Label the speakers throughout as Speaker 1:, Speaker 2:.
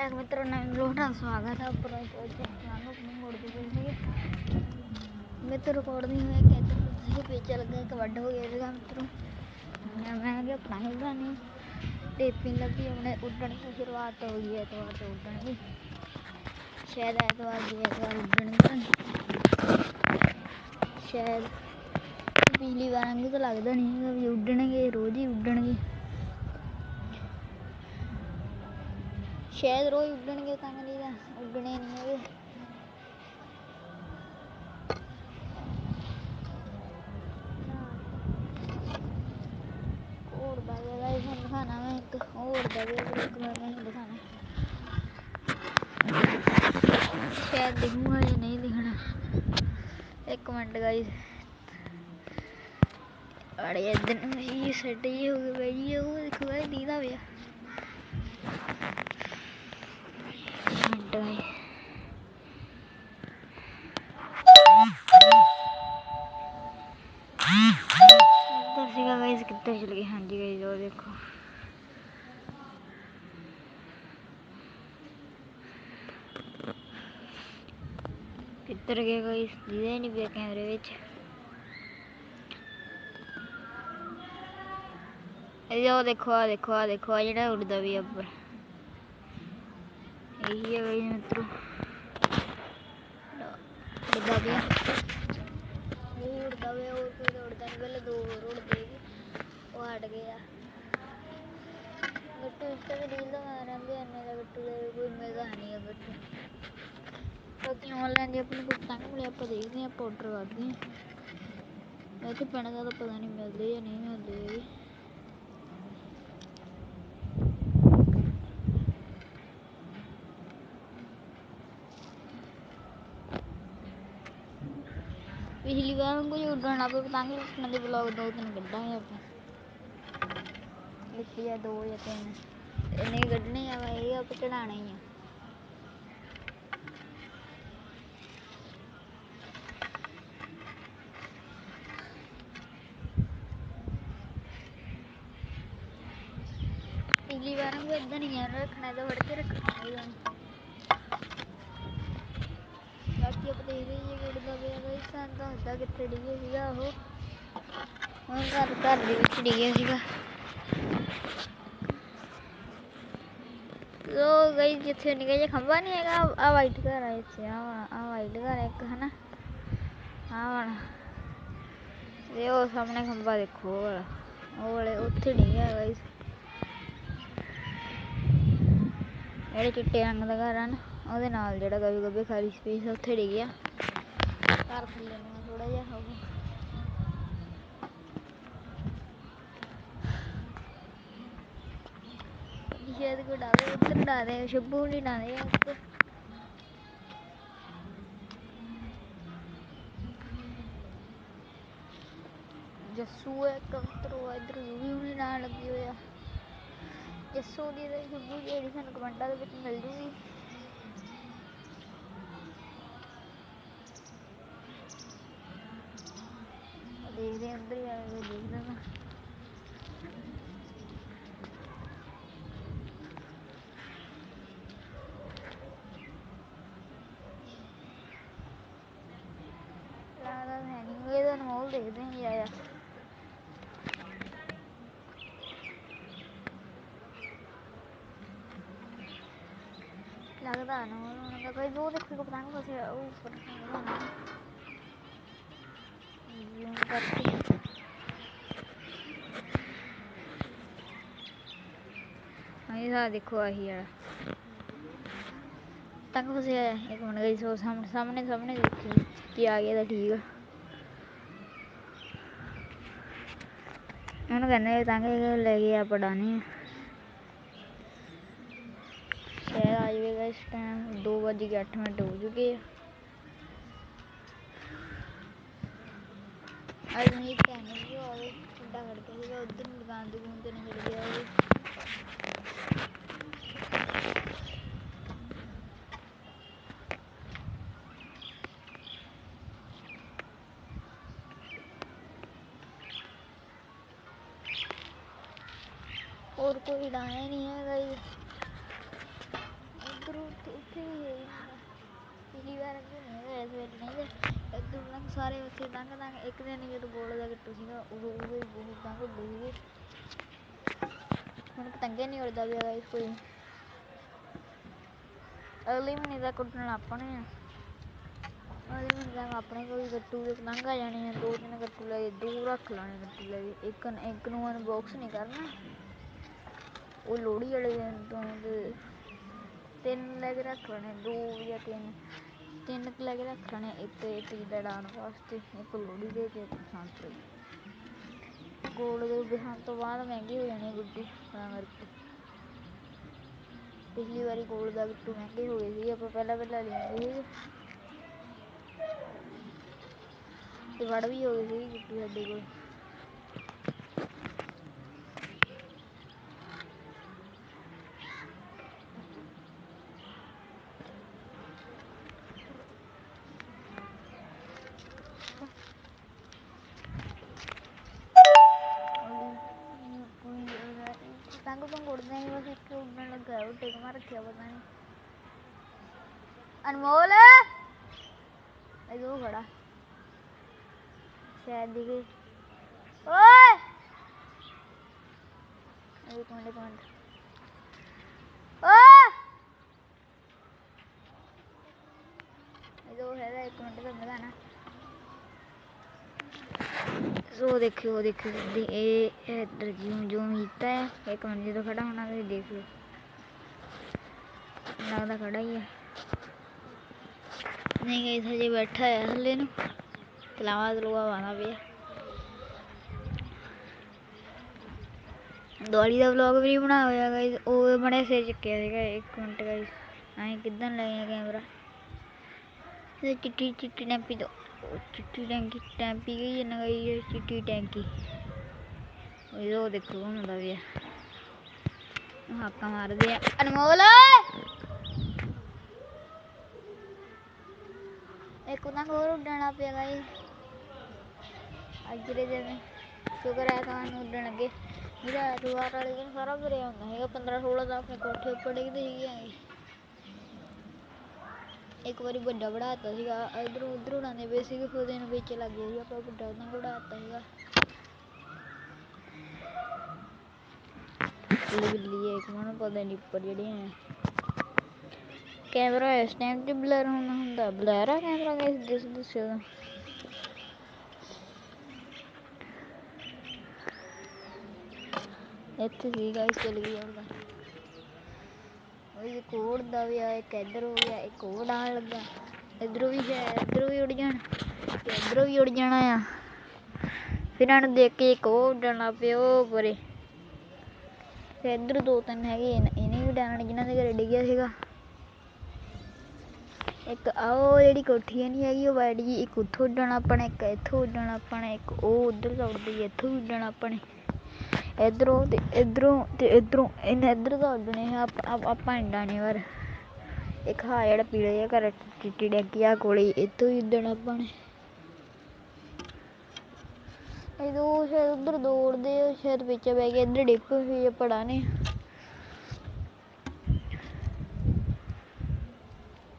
Speaker 1: Back ਮਿੱਤਰੋ ਨਵੇਂ vlog ਦਾ ਸਵਾਗਤ ਹੈ ਉੱਪਰ ਤੁਹਾਨੂੰ ਆਪਣੀ ਮੋੜ ਦੇ ਪਈ ਸੀਗੇ ਮਿੱਤਰ ਰਿਕਾਰਡ ਨਹੀਂ ਹੋਇਆ ਕਿ ਇੱਧਰ ਤੁਸੀਂ ਪੇਚਾ ਲੱਗਾ ਇੱਕ ਵੱਡ ਹੋ ਗਿਆ ਸੀਗਾ ਮਿੱਤਰੋ ਮੈਂ ਮੈਂ ਕਿਹਾ ਪਲਾਨ ਬਣਾਣੀ ਟੇਪਿੰਗ ਲੱਗੀ ਉਹਨੇ ਉੱਡਣ ਦੀ ਸ਼ੁਰੂਆਤ ਹੋ ਗਈ ਹੈ ਐਤਵਾਰ ਤੋਂ ਉੱਡਣ ਦੀ ਸ਼ਾਇਦ ਐਤਵਾਰ ਦੀ ਐਤਵਾਰ ਉੱਡਣ ਦੀ ਸ਼ਾਇਦ ਪਿਛਲੀ ਸ਼ਾਇਦ ਰੋਜ਼ ਉੱਡਣਗੇ ਤਾਂ ਨਹੀਂ ਤਾਂ ਉੱਡਣੇ ਨਹੀਂ ਹੈਗੇ। ਹੋਰ ਦਾ ਵੀ ਗਾਇਸ ਹੁਣ ਦਿਖਾਣਾ ਮੈਂ ਇੱਕ, ਹੋਰ ਦਾ ਵੀ ਇੱਕ ਵਾਰ ਮੈਂ ਦਿਖਾਣਾ ਸ਼ਾਇਦ ਦਿਖੂਗਾ ਜਾਂ ਨਹੀਂ ਦਿਖਣਾ। ਇੱਕ ਮਿੰਟ ਗਾਇਸ ਅੜੇ ਇਧਰ ਇਹ ਸੈੱਟ ਹੀ ਹੋ ਗਿਆ ਬਈ ਉਹ ਦੇਖੋ ਗਾਇਸ ਦੀਦਾ ਪਿਆ। ਗਾਇਸ ਚਲ ਗਏ ਹਾਂਜੀ ਗਾਇਸ ਉਹ ਦੇਖੋ। ਕਿੱਧਰ ਗਏ ਗਾਇਸ ਦੀਦਾ ਨਹੀਂ ਪਿਆ ਕੈਮਰੇ ਵਿੱਚ। ਇਹ ਉਹ ਦੇਖੋ ਆ ਦੇਖੋ ਆ ਦੇਖੋ ਆ ਜਿਹੜਾ ਉੱਡਦਾ ਵੀ ਉੱਪਰ। ਇਹੀ ਹੈ ਗਾਇਸ ਮਿੱਤਰੋ। ਉੱਡਦਾ ਪਿਆ ਇਹ ਉੜਦਾ ਵੇ ਹੋਰ ਕੋਈ ਤਾਂ ਨਹੀਂ ਪਹਿਲੇ ਦੋ ਹੋਰ ਉੜਦੇ ਸੀ ਗਏ ਆ। ਗੱਟੂ ਇਸ ਤੇ ਵੀ ਰੀਲ ਦਾ ਰਹਿੰਦੇ ਐਨੇ ਦਾ ਗੱਟੂ ਦੇ ਕੋਈ ਮਿਲਦਾ ਨਹੀਂ ਆ ਗੱਟੂ। ਬਾਕੀ ਆਨਲਾਈਨ ਦੀ ਆਪਣੀ ਕੋਈ ਪਤੰਗ ਮਿਲੇ ਆਪਾਂ ਦੇਖਦੇ ਆਪਾਂ ਆਰਡਰ ਕਰਦੇ ਹਾਂ। ਵੈਸੇ ਪੈਣਾ ਦਾ ਤਾਂ ਪਤਾ ਨਹੀਂ ਮਿਲਦੇ ਜਾਂ ਨਹੀਂ ਮਿਲਦੇ ਪਿਛਲੀ ਵਾਰ ਕੋਈ ਉੱਡਣ ਲੱਗ ਪਏ ਪਤੰਗ ਉੱਡਣ ਦੇ ਵਲੌਗ ਦੋ ਤਿੰਨ ਕੱਢਾਂਗੇ ਆਪਾਂ। ਇੱਕ ਜਾਂ ਦੋ ਜਾਂ ਤਿੰਨ। ਇੰਨੇ ਕੱਢਣੇ ਆ ਵਾ ਇਹ ਆਪਾਂ ਚੜਾਣੇ ਆ। ਪਿਛਲੀ ਵਾਰ ਨੂੰ ਇਦਾਂ ਨਹੀਂ ਯਾਰ ਰੱਖਣਾ ਤਾਂ ਫੜ ਕੇ ਰੱਖਣਾ ਹੈਗਾ ਬਾਕੀ ਆਪਾਂ ਦੇਖਦੇ ਹਾਂ ਜੇ ਉੱਡਦਾ ਪਿਆ ਬਈ, ਸਾਨੂੰ ਤਾਂ ਹੁੰਦਾ ਕਿੱਥੇ ਡਿੱਗੇ ਸੀਗਾ ਉਹ। ਹੁਣ ਘਰ ਘਰ ਦੇ ਵਿੱਚ ਡਿੱਗਿਆ ਸੀਗਾ। ਲੋ ਗਈ ਜਿੱਥੇ ਨਿਕਲ ਜੇ ਖੰਭਾ ਨਹੀਂ ਹੈਗਾ ਆ ਵਾਈਟ ਘਰ ਆ ਇੱਥੇ ਆ ਆ ਵਾਈਟ ਘਰ ਇੱਕ ਹਨਾ ਆ ਵਾਲਾ ਤੇ ਉਹ ਸਾਹਮਣੇ ਖੰਭਾ ਦੇਖੋ ਉਹ ਵਾਲਾ ਉਹ ਵਾਲੇ ਉੱਥੇ ਡਿੱਗਿਆ ਗਾਈਸ ਜਿਹੜੇ ਚਿੱਟੇ ਰੰਗ ਦਾ ਘਰ ਆ ਉਹਦੇ ਨਾਲ ਜਿਹੜਾ ਗੱਬੇ ਗੱਬੇ ਖਾਲੀ ਸਪੇਸ ਆ ਉੱਥੇ ਡਿੱਗਿਆ ਘਰ ਥੱਲੇ ਨੂੰ ਥੋੜਾ ਜਿਹਾ ਹੋਊਗਾ ਸ਼ਾਇਦ ਕੋਈ ਡਾਵੇ, ਉੱਧਰ ਡਾਦੇ ਸ਼ੱਬੂ ਨਹੀਂ ਡਾਦੇ ਆ ਜੱਸੂ ਹੈ, ਕੰਤਰੋ ਇਧਰ ਯੂਵੀ ਵੀ ਨਾਲ ਲੱਗੀ ਹੋਇਆ ਜੱਸੂ ਦੀ ਤੇ ਸ਼ੱਬੂ ਜਿਹੜੀ ਸਾਨੂੰ ਕਮੈਂਟਾਂ ਦੇ ਵਿੱਚ ਮਿਲ ਜੂਗੀ। ਦੇਖਦੇ ਅੰਦਰ ਹੀ ਆ ਕੇ ਦੇਖਦਾ ਲੱਗਦਾ ਤਾਂ ਹੈ ਨਹੀਂ ਇਹਦਾ ਅਨਮੋਲ ਦੇਖਦੇ ਹਾਂ ਜੀ ਲੱਗਦਾ ਅਨਮੋਲ ਹੋਣਾ ਦਾ ਕੋਈ ਦੋ ਦੇਖੋ ਇੱਕ ਪਤੰਗ ਫਸਿਆ ਉਹ ਉੱਪਰ ਹੋਣਾ ਜ਼ੂਮ ਕਰਕੇ। ਹਾਂ, ਇਹ ਦੇਖੋ ਆਹੀ ਵਾਲਾ। ਤੰਗ ਫਸਿਆ ਇੱਕ ਮਿੰਟ ਗਈ, ਸੋ ਸਾਹਮਣੇ ਸਾਹਮਣੇ ਸਾਹਮਣੇ ਦੇਖੀ, ਕੀ ਆ ਗਿਆ ਤਾਂ ਠੀਕ ਆ। ਉਹਨੂੰ ਕਹਿੰਦੇ ਤੰਗ ਲੈ ਕੇ ਆ ਪੜਾਣੀ ਸ਼ਾਇਦ ਆ ਜਾਵੇਗਾ ਇਸ ਟਾਈਮ ਦੋ ਵੱਜ ਕੇ ਅੱਠ ਮਿੰਟ ਹੋ ਚੁੱਕੇ ਆ। ਅੱਜ ਨਹੀਂ ਕਹਿਣੇ ਕਿ ਉਹ ਕਿੱਡਾ ਖੜ ਉਧਰ ਦੁਕਾਨ ਦੁਕਾਨ ਤੇ ਨਹੀਂ ਕੋਈ ਲਾਇਆ ਨੀ ਹੈਗਾ ਜੀ। ਇਧਰ ਪਿਛਲੀ ਵਾਰ ਸਾਰੇ ਉੱਥੇ ਦੰਗ ਦੰਗ ਇੱਕ ਦਿਨ ਜਦੋਂ ਗੋਲ ਦਾ ਗੱਟੂ ਸੀਗਾ, ਉਦੋਂ ਉਦੋਂ ਹੀ ਬਹੁਤ ਦੰਗ ਗਈ ਹੁਣ ਪਤੰਗੇ ਨਹੀਂ ਉੜਦਾ ਵੀ ਹੈਗਾ ਕੋਈ। ਅਗਲੇ ਮਹੀਨੇ ਤੱਕ ਕੁੱਟਣ ਆਪਣੇ ਆ। ਅਗਲੇ ਮਹੀਨੇ ਤੱਕ ਆਪਣੇ ਕੋਈ ਗੱਟੂ ਦੇ ਪਤੰਗ ਆ ਜਾਣੇ ਆ, ਦੋ ਤਿੰਨ ਗੱਟੂ ਲੈ ਦੋ ਰੱਖ ਲਾਣੇ ਗੱਟੂ ਲੈ ਇੱਕ ਇੱਕ ਨੂੰ ਅਨਬੋਕਸ ਨੀ ਕਰਨਾ। ਉਹ ਲੋਹੜੀ ਵਾਲੇ ਦਿਨ ਤੋਂ ਤਿੰਨ ਲੈ ਕੇ ਰੱਖ ਲੈਣੇ ਦੋ ਜਾਂ ਤਿੰਨ ਤਿੰਨ ਕੁ ਲੈ ਕੇ ਰੱਖ ਲੈਣੇ ਇੱਕ ਟੀ ਦਾ ਡਾਉਣ ਵਾਸਤੇ, ਇੱਕ ਲੋਹੜੀ ਦੇ ਤੇ ਇੱਕ ਸੰਤਰੀ ਗੋਲ ਦੇ ਵਿਹਾਰ ਤੋਂ ਬਾਅਦ ਮਹਿੰਗੀ ਹੋ ਜਾਣੀ ਆ ਗੁੱਡੀ, ਤਾਂ ਕਰਕੇ। ਪਿਛਲੀ ਵਾਰੀ ਗੋਲ ਦਾ ਗੁੱਟੂ ਮਹਿੰਗੇ ਹੋ ਗਏ ਸੀ, ਆਪਾਂ ਪਹਿਲਾਂ ਪਹਿਲਾਂ ਲੈਂਦੇ ਸੀ ਤੇ ਵੜ ਵੀ ਹੋ ਗਏ ਸੀ ਗੁੱਟੂ ਸਾਡੇ ਕੋਲ। ਪਤੰਗ ਤੋਂ ਉੜਦੇ ਨਹੀਂ ਬਸ ਇੱਕ ਉੱਡਣ ਲੱਗਾ ਹੈ, ਉਹ ਟਿਕ ਮਾਰ ਰੱਖਿਆ ਪਤਾ ਨਹੀਂ ਅਨਮੋਲ ਇਹ ਉਹ ਖੜਾ ਸ਼ਾਇਦ ਦਿਖੇ ਓਏ ਇੱਕ ਮਿੰਟ ਇੱਕ ਮਿੰਟ ਓਏ ਇਹ ਉਹ ਹੈਗਾ ਇੱਕ ਮਿੰਟ ਦਾ ਮੇਰਾ ਨਾ ਸੋ ਦੇਖਿਓ ਦੇਖਿਓ ਜੀ ਇਹ ਇਹ ਇੱਧਰ ਜਿਉਂ ਜਿਉਂ ਕੀਤਾ ਹੈ ਇੱਕ ਮਿੰਟ ਜਦੋਂ ਖੜਾ ਹੋਣਾ, ਤੁਸੀਂ ਦੇਖ ਲਓ। ਲੱਗਦਾ ਖੜਾ ਹੀ ਹੈ। ਨਹੀਂ ਦਿਵਾਲੀ ਦਾ ਵਲੌਗ ਵੀ ਬਣਾ ਹੋਇਆ ਗਾਇਸ ਉਹ ਬੜੇ ਸੇ ਚੱਕਿਆ ਸੀਗਾ, ਇੱਕ ਮਿੰਟ ਗਾਇਸ ਐਂ ਕਿੱਦਾਂ ਲੱਗਿਆ ਕੈਮਰਾ ਇਹ ਚਿੱਟੀ ਚਿੱਟੀ ਟੈਂਪੀ ਦੋ ਉਹ ਚਿੱਟੀ ਟੈਂਕੀ, ਟੈਂਪੀ ਗਈ ਨਾ ਗਈ ਇਹ ਚਿੱਟੀ ਟੈਂਕੀ। ਉਹ ਦੇਖੋ ਹੁੰਦਾ ਵੀ ਹਾਕਾ ਮਾਰਦੇ ਆ। ਅਨਮੋਲ! ਇੱਕ ਉਹਨਾਂ ਹੋਰ ਉੱਡਣਾ ਪਿਆ ਗਾਈ ਅੱਜ ਦੇ ਦਿਨ ਸ਼ੁਕਰ ਹੈ ਤੁਹਾਨੂੰ ਉੱਡਣ ਲੱਗੇ। ਮੇਰਾ ਐਤਵਾਰ ਵਾਲੇ ਦਿਨ ਸਾਰਾ ਭਰਿਆ ਹੁੰਦਾ ਹੈਗਾ 15 16 ਦਾ ਆਪਣੇ ਕੋਠੇ ਉੱਪਰ ਡਿੱਗਦੇ ਸੀਗੇ ਇੱਕ ਵਾਰੀ ਵੱਡਾ ਵੜਾਤਾ ਸੀਗਾ, ਇਧਰੋਂ ਉਧਰੋਂ ਉਡਾਉਂਦੇ ਪਏ ਸੀਗੇ, ਫਿਰ ਦਿਨ ਵਿੱਚ ਲੱਗ ਗਏ ਆਪਾਂ ਵੱਡਾ ਉਹਨਾਂ ਵੜਾਤਾ ਸੀਗਾ। ਬਿੱਲੀ ਹੈ, ਇੱਕ ਮੈਨੂੰ ਪਤਾ ਨਹੀਂ ਉੱਪਰ ਜਿਹੜੀਆਂ ਹੈ। ਕੈਮਰਾ ਇਸ ਟਾਈਮ ਤੇ ਬਲਰ ਹੋਣਾ ਹੁੰਦਾ, ਬਲਰ ਆ ਕੈਮਰਾ ਗਾਇਸ ਦਿਸ, ਦੱਸਿਓ ਤਾਂ। ਇੱਥੇ ਸੀ ਗਾਇਸ ਚਲ ਗਈ ਉਹਦਾ ਉਹ ਇੱਕ ਉੜਦਾ ਵੀ ਆ, ਇੱਕ ਇੱਧਰ ਹੋ ਗਿਆ, ਇੱਕ ਉਹ ਆਉਣ ਲੱਗਾ। ਇੱਧਰੋਂ ਵੀ ਹੈ ਇੱਧਰੋਂ ਵੀ ਉੱਡ ਜਾਣ, ਤੇ ਇੱਧਰੋਂ ਵੀ ਉੱਡ ਜਾਣਾ ਆ। ਫਿਰ ਇਹਨਾਂ ਨੂੰ ਦੇਖ ਕੇ ਇੱਕ ਉਹ ਉੱਡਣ ਲੱਗ ਪਰੇ। ਫਿਰ ਇੱਧਰ ਦੋ ਤਿੰਨ ਹੈਗੇ ਇਹਨੇ ਵੀ ਡਾਣ ਜਿਨ੍ਹਾਂ ਦੇ ਘਰੇ ਡਿੱਗਿਆ ਸੀਗਾ। ਇੱਕ ਆਹ ਜਿਹੜੀ ਕੋਠੀ ਨਹੀਂ ਹੈਗੀ, ਉਹ ਬੈਠ ਗਈ ਇੱਕ ਉੱਥੋਂ ਉੱਡਣ ਆਪਣਾ ਇੱਕ ਇੱਥੋਂ ਉੱਡਣ ਆਪਣਾ ਇੱਕ ਉਹ ਉੱਧਰ ਤੋਂ ਉੱਡਦੀ, ਇੱਥੋਂ ਵੀ ਉੱਡਣ ਆਪਣੇ ਇਧਰੋਂ ਤੇ ਇਧਰੋਂ ਤੇ ਇਧਰੋਂ, ਇਹਨੇ ਇਧਰ ਦਾ ਉੱਡਣੇ ਆ, ਆਪ- ਆਪ- ਆਪਾਂ ਵਰ ਇੱਕ ਹਾਂ ਜਿਹੜਾ ਪੀਲੇ ਜਿਹਾ ਘਰ ਚਿੱਟੀ ਡੈਕੀ ਆ ਕੋਲੇ, ਇੱਥੋਂ ਹੀ ਉੱਡਣ ਆਪਾਂ ਨੇ। ਇਹ ਦੋ ਸ਼ਾਇਦ ਉਧਰ ਦੌੜਦੇ ਆ, ਸ਼ਾਇਦ ਪਿੱਛੇ ਬੈ ਗਏ ਇੱਧਰ ਡਿੱਪ ਹੋਈ ਆ ਪੜਾ ਨੇ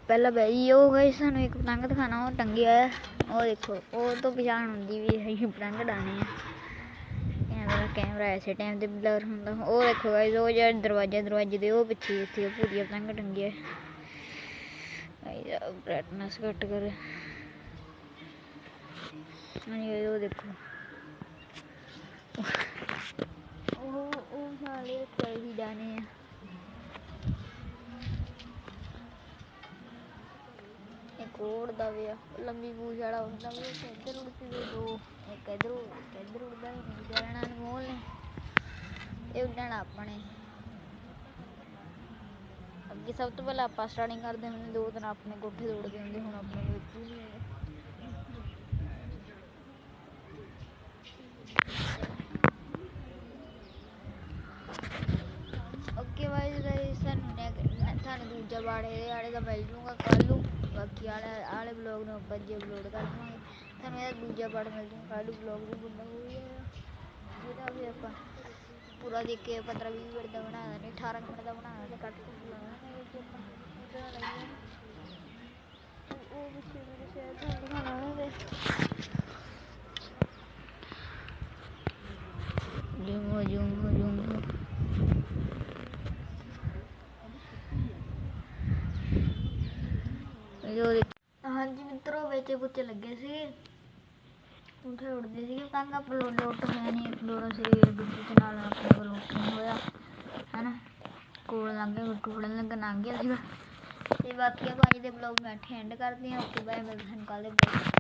Speaker 1: ਪਹਿਲਾਂ ਬਈ ਉਹ ਗਈ ਸਾਨੂੰ ਇੱਕ ਪਤੰਗ ਦਿਖਾਣਾ ਉਹ ਟੰਗਿਆ ਉਹ ਦੇਖੋ, ਉਹ ਤੋਂ ਪਛਾਣ ਹੁੰਦੀ ਵੀ ਅਸੀਂ ਪਤੰਗ ਡਾਣੇ ਆ। ਕੈਮਰਾ ਐਸੇ ਟਾਈਮ ਤੇ ਬਲਰ ਹੁੰਦਾ। ਉਹ ਦੇਖੋ ਗਾਇਸ ਉਹ ਜਿਹੜਾ ਦਰਵਾਜ਼ਾ, ਦਰਵਾਜ਼ੇ ਦੇ ਉਹ ਪਿੱਛੇ ਇੱਥੇ ਉਹ ਪੂਰੀ ਪਤੰਗ ਟੰਗੀ ਹੈ ਆਈ ਬ੍ਰਾਈਟਨੈਸ ਘੱਟ ਕਰ। ਨਹੀਂ ਉਹ ਦੇਖੋ। ਉਹ ਉਹ ਸਾਲੇ ਕੋਈ ਡਾਣੇ ਆ ਆ ਲੰਬੀ ਪੂਛ ਵਾਲਾ ਹੁੰਦਾ ਵੀ ਇੱਕ ਇੱਧਰ ਉੜਦੀ ਵੀ ਦੋ ਇੱਕ ਇੱਧਰ ਉੜ- ਇੱਕ ਇੱਧਰ ਉੜਦਾ ਵੀ ਨਹੀਂ ਵਿਚਾਰਾ ਅਨਮੋਲ ਨੇ ਇਹ ਉੱਡਣ ਆਪਣੇ। ਅੱਗੇ ਸਭ ਤੋਂ ਪਹਿਲਾਂ ਆਪਾਂ ਸਟਾਰਟਿੰਗ ਕਰਦੇ ਹੁੰਦੇ ਦੋ ਦਿਨ ਆਪਣੇ ਕੋਠੇ ਤੇ ਉੜਦੇ ਹੁੰਦੇ ਹੁਣ ਆਪਣੇ ਕੋਲ ਇੱਕ ਵੀ ਨਹੀਂ ਹੈਗਾ। ਓਕੇ ਵਾਈਜ਼ ਗਾਇਸ ਸਾਨੂੰ ਨੇ ਤੁਹਾਨੂੰ ਦੂਜਾ ਬਾੜੇ ਦੇ ਆਲੇ ਦਾ ਮਿਲ ਜੂਗਾ ਕੱਲ ਨੂੰ। ਬਾਕੀ ਆਲੇ ਆਲੇ ਬਲੌਗ ਨੂੰ ਆਪਾਂ ਜੇ ਅਪਲੋਡ ਕਰ ਦਵਾਂਗੇ। ਤੁਹਾਨੂੰ ਇਹਦਾ ਦੂਜਾ ਪਾਰਟ ਮਿਲ ਜੂ ਕੱਲ੍ਹ ਬਲੌਗ ਵੀ ਬਣਾ ਹੋਇਆ ਜਿਹੜਾ ਵੀ ਆਪਾਂ ਪੂਰਾ ਦੇਖ ਕੇ 15 20 ਮਿੰਟ ਦਾ ਬਣਾ ਦਾਂਗੇ 18 ਮਿੰਟ ਦਾ ਬਣਾ ਦਾਂਗੇ ਕੱਟ ਕੇ ਬਣਾਵਾਂਗੇ ਜੇ ਆਪਾਂ। ਉਹ ਵੀ ਸ਼ੇਅਰ ਸ਼ੇਅਰ ਤੁਹਾਨੂੰ ਦਿਖਾਉਣਾ ਹੈ ਜੁੰਗੋ ਜੁੰਗੋ ਜੁੰਗੋ ਜੋ ਹਾਂਜੀ ਮਿੱਤਰੋ, ਵੇਚੇ ਬੁੱਚੇ ਲੱਗੇ ਸੀ। ਉਠੇ ਉੜਦੇ ਸੀ ਤੰਗ ਅਪਲੋਡ ਲੋਟ ਹੋਇਆ ਨਹੀਂ ਅਪਲੋਡ ਸੀ ਦੂਜੇ ਦੇ ਨਾਲ ਆਪਣੇ ਨਹੀਂ ਹੋਇਆ, ਹੈਨਾ? ਕੋਲ ਲੰਘੇ ਗੁੱਟੂ ਫੜਨ ਲੱਗਾ, ਲੰਘ ਗਿਆ ਸੀਗਾ। ਤੇ ਬਾਕੀ ਆਪਾਂ ਅੱਜ ਦੇ ਬਲੌਗ ਮੈਂ ਇੱਥੇ ਐਂਡ ਕਰਦੇ ਹਾਂ। ਓਕੇ ਬਾਏ ਮਿਲਦੇ ਹਾਂ ਕੱਲ੍ਹ ਦੇ ਬਲੌਗ